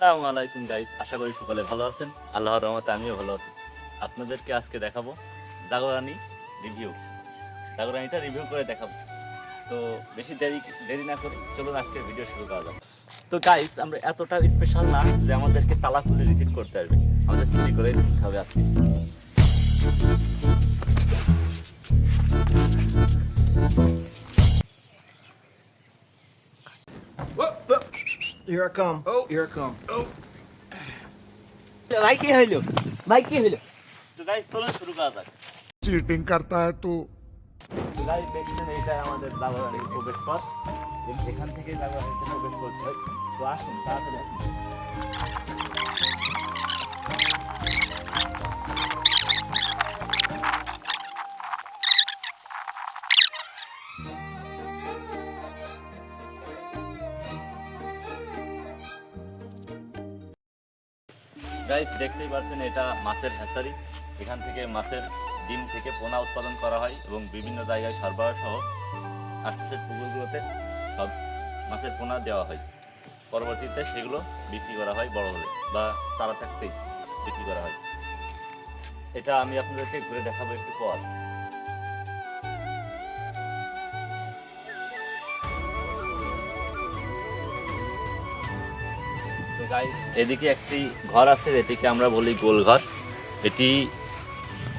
আসসালামু আলাইকুম গাইস আশা করি সকলে ভালো আছেন। আল্লাহর রহমতে আমিও ভালো আছি। আপনাদেরকে আজকে দেখাবো জাগরানি রিভিউ জাগরানিটা রিভিউ করে দেখাবো। তো বেশি দেরি দেরি না করে চলুন আজকে ভিডিও শুরু করা যাক। তো গাইস আমরা এতটা স্পেশাল না যে আমাদেরকে তালা খুলে রিসিভ করতে পারবে আমাদের সিটি করে হবে আজকে। Here I come. Oh. Here I come. Oh. ভাই কি হইল ভাই কি হইল তো গাইস চলুন শুরু করা যাক চিটিং করতা হ্যায় তু গাইস দেখছেন এটা আমাদের দাবাড়ির প্রবেশ পথ এখান থেকে দাবাড়িতে প্রবেশ করতে হয় তো আসুন তাড়াতাড়ি গাইস দেখতেই পাচ্ছেন এটা মাছের হ্যাচারি এখান থেকে মাছের ডিম থেকে পোনা উৎপাদন করা হয় এবং বিভিন্ন জায়গায় সরবরাহ সহ আশপাশের পুকুরগুলোতে সব মাছের পোনা দেওয়া হয়। পরবর্তীতে সেগুলো বিক্রি করা হয় বড় হলে বা চারা থাকতেই বিক্রি করা হয়। এটা আমি আপনাদেরকে ঘুরে দেখাবো একটু পর। এদিকে একটি ঘর আছে এটিকে আমরা বলি গোলঘর। এটি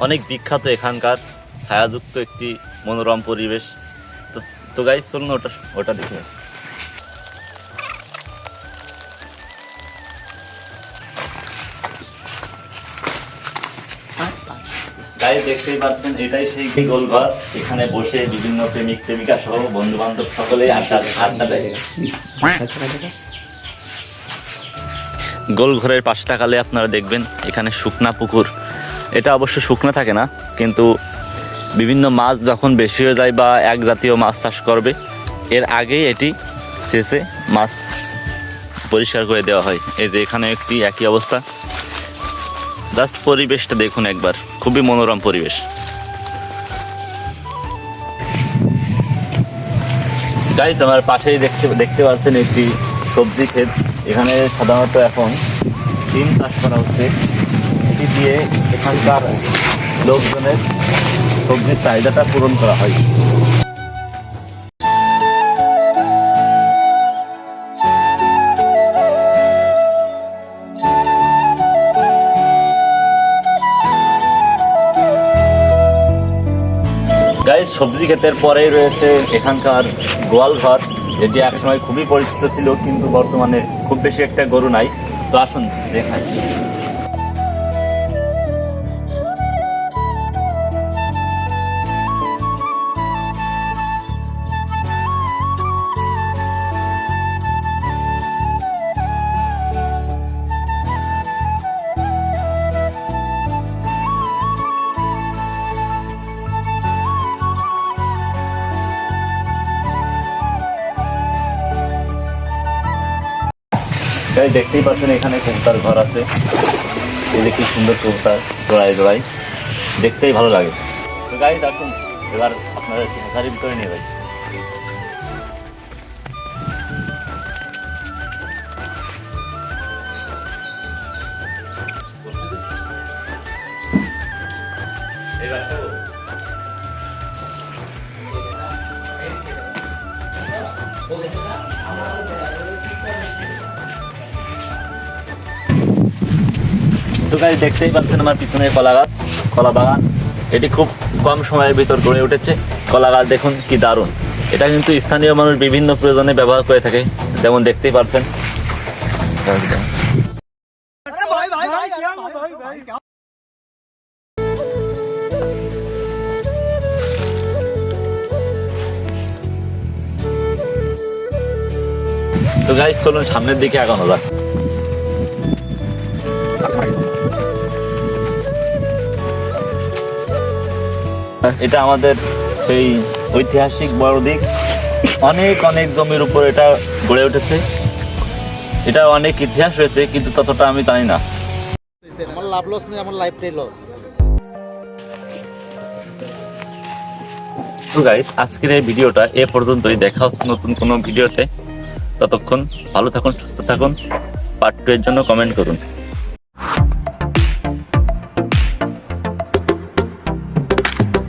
অনেক বিখ্যাত এখানকার, ছায়াযুক্ত একটি মনোরম পরিবেশ। তো তো গাইস চলুন ওটা ওটা দেখে। দেখতেই পাচ্ছেন, এটাই সেই গোলঘর। এখানে বসে বিভিন্ন প্রেমিক প্রেমিকা সহ বন্ধু বান্ধব সকলেই আড্ডা আড্ডা দেয়। গোল ঘরের পাশে তাকালে আপনারা দেখবেন এখানে শুকনা পুকুর। এটা অবশ্য শুকনো থাকে না, কিন্তু বিভিন্ন মাছ যখন বেশি হয়ে যায় বা এক জাতীয় মাছ চাষ করবে, এর আগেই এটি শেষে মাছ পরিষ্কার করে দেওয়া হয়। এই যে এখানে একটি একই অবস্থা। জাস্ট পরিবেশটা দেখুন একবার, খুবই মনোরম পরিবেশ। গাইস আমার পাশেই দেখতে দেখতে পাচ্ছেন একটি সবজি ক্ষেত, এখানে সাধারণত এখন ডিম চাষ করা হচ্ছে। এটি দিয়ে এখানকার লোকজনের সবজির চাহিদাটা পূরণ করা হয়। সবজি ক্ষেতের পরেই রয়েছে এখানকার গোয়াল ঘর এটি একসময় খুবই পরিচিত ছিল, কিন্তু বর্তমানে খুব বেশি একটা গরু নাই। তো আসুন, দেখাই। গাই দেখতেই পাচ্ছেন এখানে কবুতার ঘর আছে। এই কি সুন্দর কবুতার জোড়ায় জোড়ায়। দেখতেই ভালো লাগে। তো গাই আসুন, এবার আপনাদের গাড়ির ভিতরে নিয়ে যাই। এবার গাছ দেখতেই পাচ্ছেন আমার পিছনে কলা গাছ, কলা বাগান। এটি খুব কম সময়ের ভিতর গড়ে উঠেছে। কলা গাছ দেখুন কি দারুণ। এটা কিন্তু স্থানীয় মানুষ বিভিন্ন প্রয়োজনে ব্যবহার করে থাকে, যেমন দেখতেই পাচ্ছেন তো গাইজ চলুন সামনের দিকে আগানো যাক। এটা আমাদের সেই ঐতিহাসিক বড় দিক। অনেক অনেক জমির উপর এটা গড়ে উঠেছে। এটা অনেক ইতিহাস রয়েছে কিন্তু ততটা আমি জানি না। আমার লাভ লস নেই আমার লাইফটাই লস তো গাইস আজকের এই ভিডিওটা এ পর্যন্তই। দেখা হচ্ছে নতুন কোনো ভিডিওতে। ততক্ষণ ভালো থাকুন সুস্থ থাকুন। পার্ট টু এর জন্য কমেন্ট করুন।